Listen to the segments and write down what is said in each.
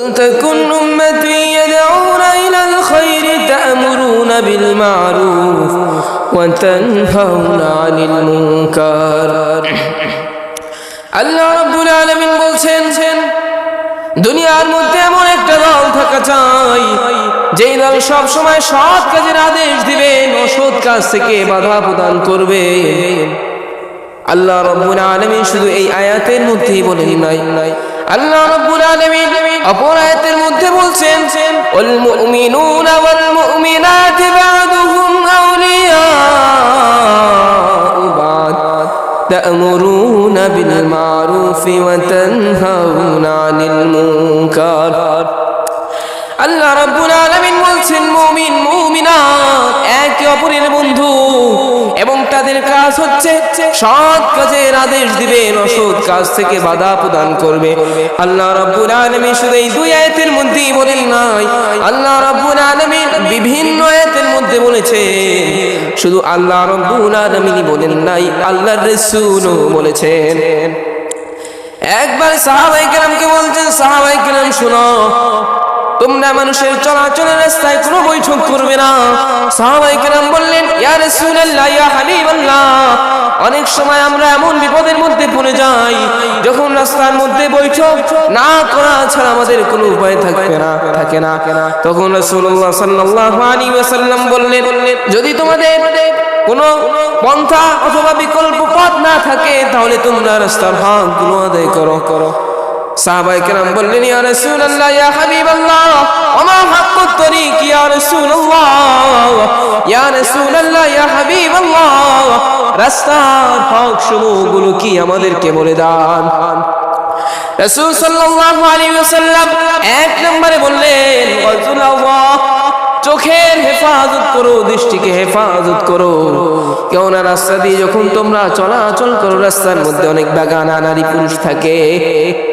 تكن أمتي يدعون إلى الخير تأمرون بالمعروف وتنهون عن المنكر আল্লাহ রাব্বুল আলামিন বলছেন দুনিয়ার মধ্যে এমন একটা দল থাকা চাই যেই দল সব সময় সৎ কাজের আদেশ দিবে অসৎ কাজ থেকে বাধা প্রদান করবে আল্লাহ রব্বুল আলামিন শুধু এই আয়াতের মধ্যেই বলেন নাই আল্লাহ রাব্বুল আলামিন অপর আয়াতের মধ্যে বলছেন ওয়াল মুমিনুনা ওয়াল মুমিনাতু বা'দুহুম আউলিয়াউ বা'দ তা'মুরুনা বিল মা'রুফ ওয়া তানহাউনা আনিল মুনকার আল্লাহ রাব্বুল আলামিন বলছেন মুমিন মুমিনা একে অপরের বন্ধু। এবং তাদের কাজ হচ্ছে সৎ কাজের আদেশ দিবেন, অসৎ কাজ থেকে বাধা প্রদান করবে। আল্লাহ রাব্বুল আলামিন শুধু এই দুই আয়াতের মধ্যেই বলেন নাই। আল্লাহ রাব্বুল আলামিন বিভিন্ন আয়াতের মধ্যে বলেছে শুধু আল্লাহ রাব্বুল আলামিনই বলেন নাই, আল্লাহর রাসূলও বলেছেন। একবার সাহাবাই কেরামকে বলছেন সাহাবাই কেরাম শুনো তোমরা মানুষের চলাচলের রাস্তায় কোনো বৈঠক করবে না। সাহাবাই কেরাম বললেন, ইয়া রাসূলুল্লাহ, ইয়া অনেক সময় আমরা এমন বিপদের মধ্যে পড়ে যাই, যখন রাস্তার মধ্যে বৈঠক না করা ছাড়া আমাদের কোনো উপায় থাকবে না, থাকে না। তখন রাসূলুল্লাহ সাল্লাল্লাহু আলাইহি বললেন, যদি তোমাদের কোনো পন্থা অথবা বিকল্প পথ না থাকে, তাহলে তোমরা রাস্তার হকগুলো আদায় করো করো। আমাদেরকে বলে দান? এক নম্বরে বললেন চোখের হেফাজত করো, দৃষ্টিকে হেফাজত করো। কেননা রাস্তা দিয়ে যখন তোমরা চলাচল করো, রাস্তার মধ্যে অনেক বাগানা নারী পুরুষ থাকে।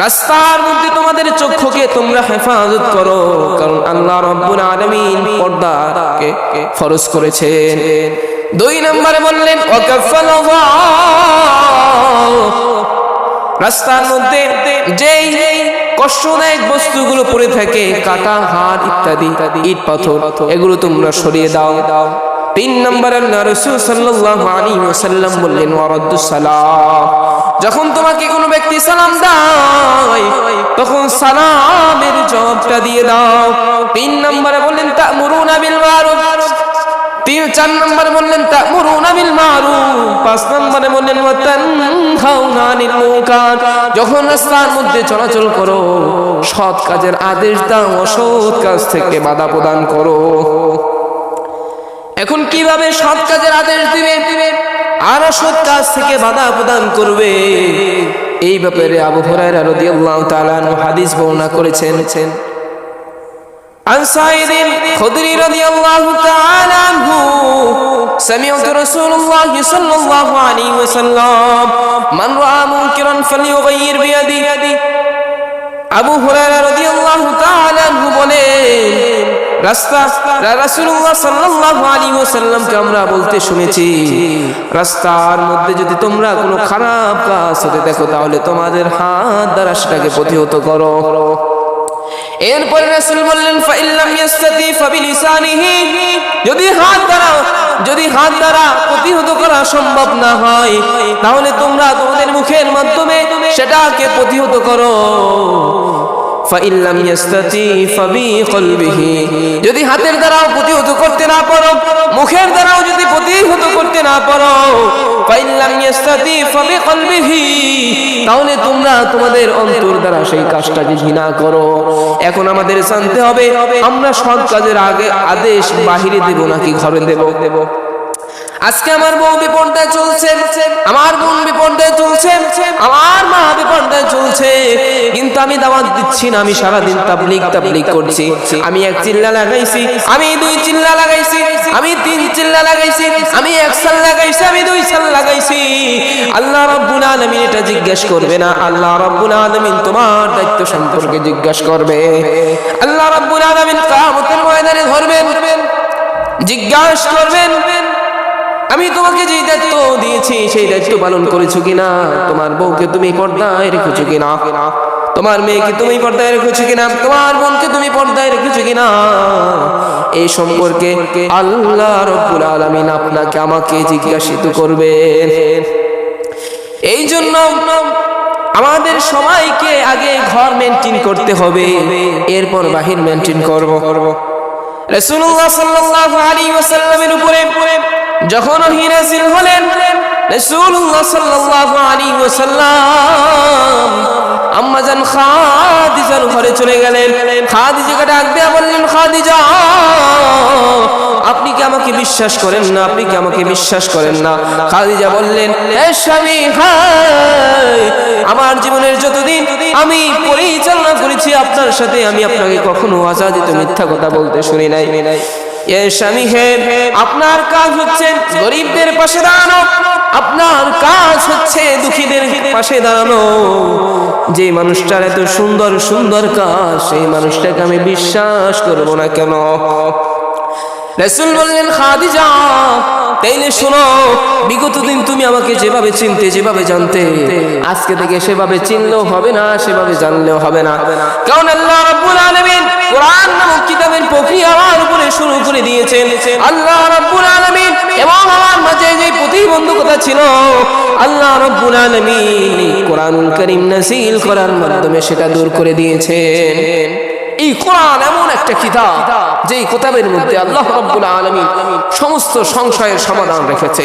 রাস্তার মধ্যে তোমাদের চক্ষুকে তোমরা হেফাজত করো, কারণ আল্লাহ রব্বুল আলামিন পর্দাকে ফরজ করেছেন। দুই নম্বরে বললেন রাস্তার মধ্যে যেই কষ্টদায়ক বস্তুগুলো পড়ে থাকে, কাটা, হাড় ইত্যাদি, ইট পাথর, এগুলো তোমরা সরিয়ে দাও দাও। তিন নম্বর আল্লাহ রসুল বললেন যখন তোমাকে কোনো ব্যক্তি সালাম দেয়, তখন সালামের জবাবটা দিয়ে দাও। তিন নম্বরে বললেন, তা'মুরুনা বিল মারুফ। তিন, চার নম্বরে বললেন, তা'মুরুনা বিল মারুফ। পাঁচ নম্বরে বললেন যখন রাস্তার মধ্যে চলাচল করো, সৎ কাজের আদেশ দাও, অসৎ কাজ থেকে বাধা প্রদান করো। এখন কিভাবে সৎ কাজের আদেশ দিবে আর অসৎ কাজ থেকে বাধা প্রদান করবে এই ব্যাপারে আবু হুরায়রা রাদিয়াল্লাহু তাআলা আনহু হাদিস বর্ণনা করেছেন عن سعيد خدري رضي الله تعالى عنه سمعت رسول الله صلى الله عليه وسلم من رأى منكرا فليغير بيده আবু হুরায়রা রাদিয়াল্লাহু তাআলা আনহু বলেন রাস্তা, রাসূলুল্লাহ সাল্লাল্লাহু আলাইহি ওয়াসাল্লামকে আমরা বলতে শুনেছি, রাস্তার মধ্যে যদি তোমরা কোনো খারাপ কাজ হতে দেখো, তাহলে তোমাদের হাত দ্বারা সেটাকে প্রতিহত করো। এরপরে রাসূল বললেন, ফাইল্লাম ইয়াস্তাতি ফাবিলিসানিহি। যদি হাত দ্বারা, যদি হাত দ্বারা প্রতিহত করা সম্ভব না হয়, তাহলে তোমরা তোমাদের মুখের মাধ্যমে সেটাকে প্রতিহত করো। যদি হাতের দ্বারাও প্রতিহত করতে না পারো, মুখের দ্বারাও যদি প্রতিহত করতে না পারো তাহলে তোমরা তোমাদের অন্তর দ্বারা সেই কাজটাকে ঘৃণা করো। এখন আমাদের জানতে হবে, আমরা সৎ কাজের আগে আদেশ বাহিরে দেব নাকি ঘরে দেব দেব? আজকে আমার বউ বিপর্দায় চলছে, আমার বোন বিপর্দায় চলছে, আমার মা বিপর্দায় চলছে। কিন্তু আমি দাওয়াত দিচ্ছি না, আমি সারাদিন তাবলিগ তাবলিগ করছি। আমি এক চিল্লা লাগাইছি, আমি দুই চিল্লা লাগাইছি, আমি তিন চিল্লা লাগাইছি, আমি এক সাল লাগাইছি, আমি দুই সাল লাগাইছি। আল্লাহ রাব্বুল আলামিন এটা জিজ্ঞেস করবে না, আল্লাহ রাব্বুল আলামিন তোমার দায়িত্ব সম্পর্কে জিজ্ঞেস করবে। আল্লাহ রাব্বুল আলামিন কিয়ামতের ময়দানে ধরবেন, জিজ্ঞাসা করবেন আমি তোমাকে যে দায়িত্ব দিয়েছি, সেই দায়িত্ব পালন করেছ কিনা? তোমার বউকে তুমি পর্দায় রেখেছো কিনা? তোমার মেয়েকে তুমি পর্দায় রেখেছো কিনা? তোমার বোনকে তুমি পর্দায় রেখেছো কিনা? এই সম্পর্কে আল্লাহ রব্বুল আলামিন আপনাকে আমাকে জিজ্ঞাসিত করবেন। এই জন্য আমাদের সবাইকে আগে ঘর মেনটেন করতে হবে, এরপর বাহির মেনটেন করব। রাসূলুল্লাহ সাল্লাল্লাহু আলাইহি ওয়াসাল্লামের উপরে যখন ওহী নাযিল হলেন, রাসূলুল্লাহ সাল্লাল্লাহু আলাইহি ওয়াসাল্লাম আম্মা জান খাদিজার ঘরে চলে গেলেন। খাদিজাকে ডাক দিয়ে বললেন, খাদিজা, আপনি কি আমাকে বিশ্বাস করেন না? আপনি কি আমাকে বিশ্বাস করেন না? খাদিজা বললেন "হে স্বামী আমার জীবনের যতদিন আমি পরিচালনা করেছি, আপনার সাথে আমি আপনাকে কখনো আজাদিত মিথ্যা কথা বলতে শুনি নাই। আপনার কাজ হচ্ছে গরিবদের পাশে দাঁড়ানো। আপনার কাজ হচ্ছে দুঃখীদের পাশে দাঁড়ানো। যে মানুষটার এত সুন্দর সুন্দর কাজ, সেই মানুষটাকে আমি বিশ্বাস করব না কেন? শোনো, বিগত দিন তুমি আমাকে যেভাবে চিনতে, যেভাবে জানতে, আজকে থেকে সেভাবে চিনলেও হবে না, সেভাবে জানলেও হবে না। কারণ আল্লাহ রাব্বুল কোরআন নামক কিতাবের প্রক্রিয়া আমার উপরে শুরু করে দিয়েছেন। আল্লাহ এবং আমার মাঝে যে প্রতিবন্ধকতা ছিল, আল্লাহ কারীম নাযিল করার মাধ্যমে সেটা দূর করে দিয়েছেন। এই কোরআন এমন একটা কিতাব যে এই কিতাবের মধ্যে আল্লাহ রাব্বুল আলামিন সমস্ত সংশয়ের সমাধান রেখেছে।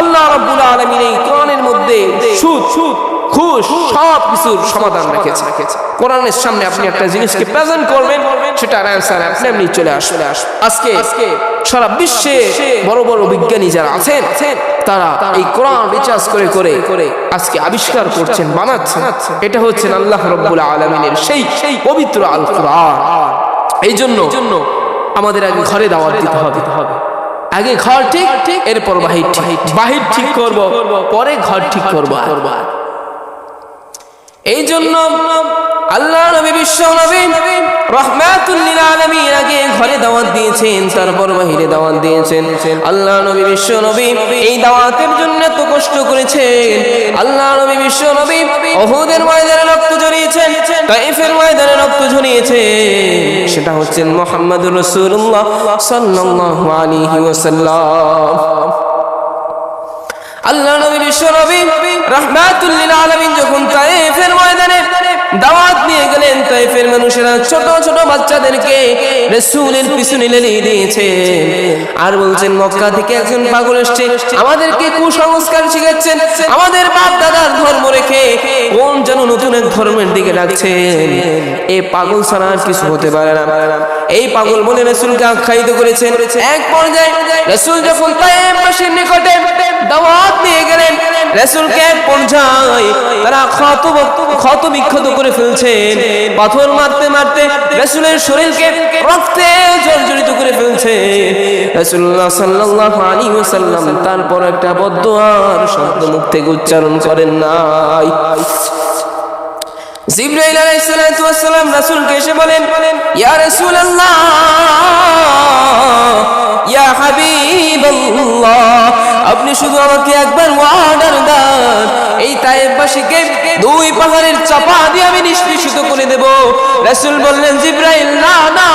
আল্লাহ রাব্বুল আলামিন এই কোরআনের মধ্যে সুদ সুদ ঘুষ সব কিছুর সমাধান রেখেছে। কোরআনের সামনে আপনি একটা জিনিসকে প্রেজেন্ট করবেন সেটার অ্যান্সার আপনি এমনি চলে আসবে আজকে আজকে সারা বিশ্বে বড় বড় বিজ্ঞানী যারা আছেন তারা এই কোরআন রিচার্জ করে করে করে আজকে আবিষ্কার করছেন বানাচ্ছেন। এটা হচ্ছেন আল্লাহ রব্বুল আলমিনের সেই সেই পবিত্র আল কোরআন এই জন্য আমাদের আগে ঘরে দাওয়াত দিতে হবে। আগে ঘর ঠিক ঠিক এরপর বাহির ঠিক। বাহির ঠিক। করব পরে ঘর ঠিক করব। করব। এই জন্য আল্লাহ নবী, বিশ্ব নবী দাওয়াত দিয়েছেন এই দাওয়াতের জন্য কষ্ট করেছেন। বিশ্ব নবী সেটা হচ্ছেন মোহাম্মদ রাসূলুল্লাহ সাল্লাল্লাহু আলাইহি ওয়াসাল্লাম। আল্লাহ নবী, বিশ্ব নবী আলামিন যখন ময়দানে দাওয়াত নিয়ে গেলেন তায়েফের মানুষেরা ছোট ছোট বাচ্চাদেরকে দিয়েছে। আর বলছেন, মক্কা থেকে একজন পাগল আমাদেরকে কুসংস্কার শিখাচ্ছেন, আমাদের বাপ দাদার ধর্ম রেখে কোন যেন নতুন এক ধর্মের দিকে ডাকছেন এই পাগল ছাড়া আর কিছু হতে পারে না। এই পাগল বলে আখ্যায়িত করেছেন, এক পর্যায়ে রাসূল যখন তায়েফবাসীর নিকটে দাওয়াত নিয়ে গেলেন। রাসূলকে এক পর্যায়ে তারা ক্ষত ক্ষত বিক্ষত করে ফেলছেন। পাথর মারতে মারতে রাসূলের শরীরকে রক্তে জর্জরিত করে ফেলছে রাসূলুল্লাহ সাল্লাল্লাহু আলাইহি ওয়াসাল্লাম তারপর একটা বদদুয়ার শব্দ মুখ থেকে উচ্চারণ করেন নাই। জিব্রাইল আলাইহিস সালাতু ওয়াস সালাম রাসূলকে এসে বলেন, ইয়া রাসূলুল্লাহ, ইয়া হাবিবাল্লাহ আপনি শুধু আমাকে একবার অর্ডার দেন। এই তায়েববাসীকে দুই পাহাড়ের চাপা দিয়ে আমি নিষ্পেষিত করে দেব। রাসূল বললেন, জিব্রাইল, না না।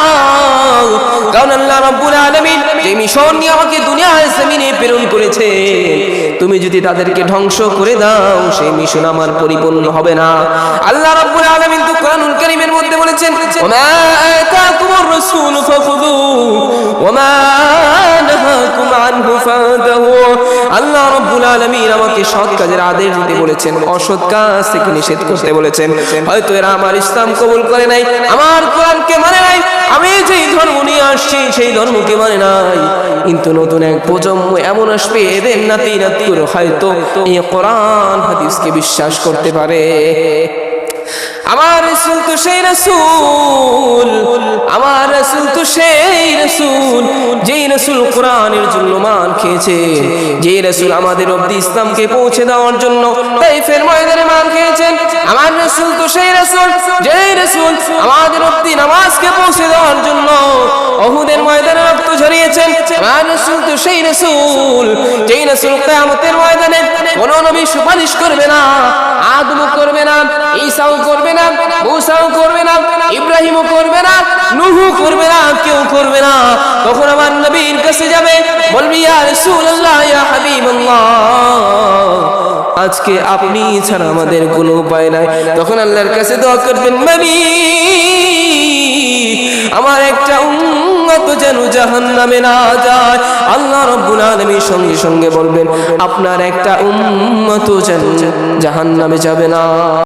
কারণ আল্লাহ রাব্বুল আলামিন যে মিশন নিয়ে আমাকে দুনিয়ার জমিনে প্রেরণ করেছে তুমি যদি তাদেরকে ধ্বংস করে দাও, সেই মিশন আমার পরিপূর্ণ হবে না। আল্লাহ রাব্বুল আলামিন তো কোরআনুল কারীমের মধ্যে বলেছেন, ওমা আতাকুমুর রাসূল, ফাখুযু। ওমা নাহাকুম আনহু ফান্তাহু আল্লাহ রাব্বুল আলামিন আমাকে সৎ কাজের আদেশ দিতে বলেছেন, অসৎ কাজ থেকে নিষেধ করতে বলেছেন। হয়তো এরা আমার ইসলাম কবুল করে নাই, আমার কোরআনকে মানে নাই, আমি যেই ধর্ম নিয়ে আসছি, সেই ধর্মকে মানে নাই। কিন্তু নতুন এক প্রজন্ম এমন আসবে, এদের নাতি নাতির হয়তো এই কোরআন হাদিসকে বিশ্বাস করতে পারে। আমার রসুল তো সেই রসুল, আমার রসুল তো সেই রসুল, যেই রসুল কোরআনের জন্য মান খেয়েছে, যেই রসুল আমাদের অব্দি ইসলামকে পৌঁছে দেওয়ার জন্য তাই ফের ময়দানে মান খেয়েছেন, আমার রসুল তো সেই রসুল, যেই রসুল আমাদের অব্দি নামাজকে পৌঁছে দেওয়ার জন্য অহুদের ময়দানে রক্ত ঝরিয়েছেন, আমার রাসূল তো সেই রাসূল, যেই রাসূল কিয়ামতের ময়দানে কোন নবী সুপারিশ করবে না, আদম করবে না, ঈসাও করবে না, মুসাও করবে না, ইব্রাহিমও করবে না নূহু করবে না, কেউ করবে না। তখন আমার নবীর কাছে যাবে, বলবি, ইয়া রাসূলুল্লাহ, ইয়া হাবিবাল্লাহ, আজকে আপনি ছাড়া আমাদের কোনো উপায় নাই। তখন আল্লাহর কাছে দোয়া করবেন, নবী, আমার একটা যেন জাহান না যায়। আল্লাহ রব্বুল সঙ্গে সঙ্গে বলবেন, আপনার একটা উন্মত যেন জাহান নামে যাবে না।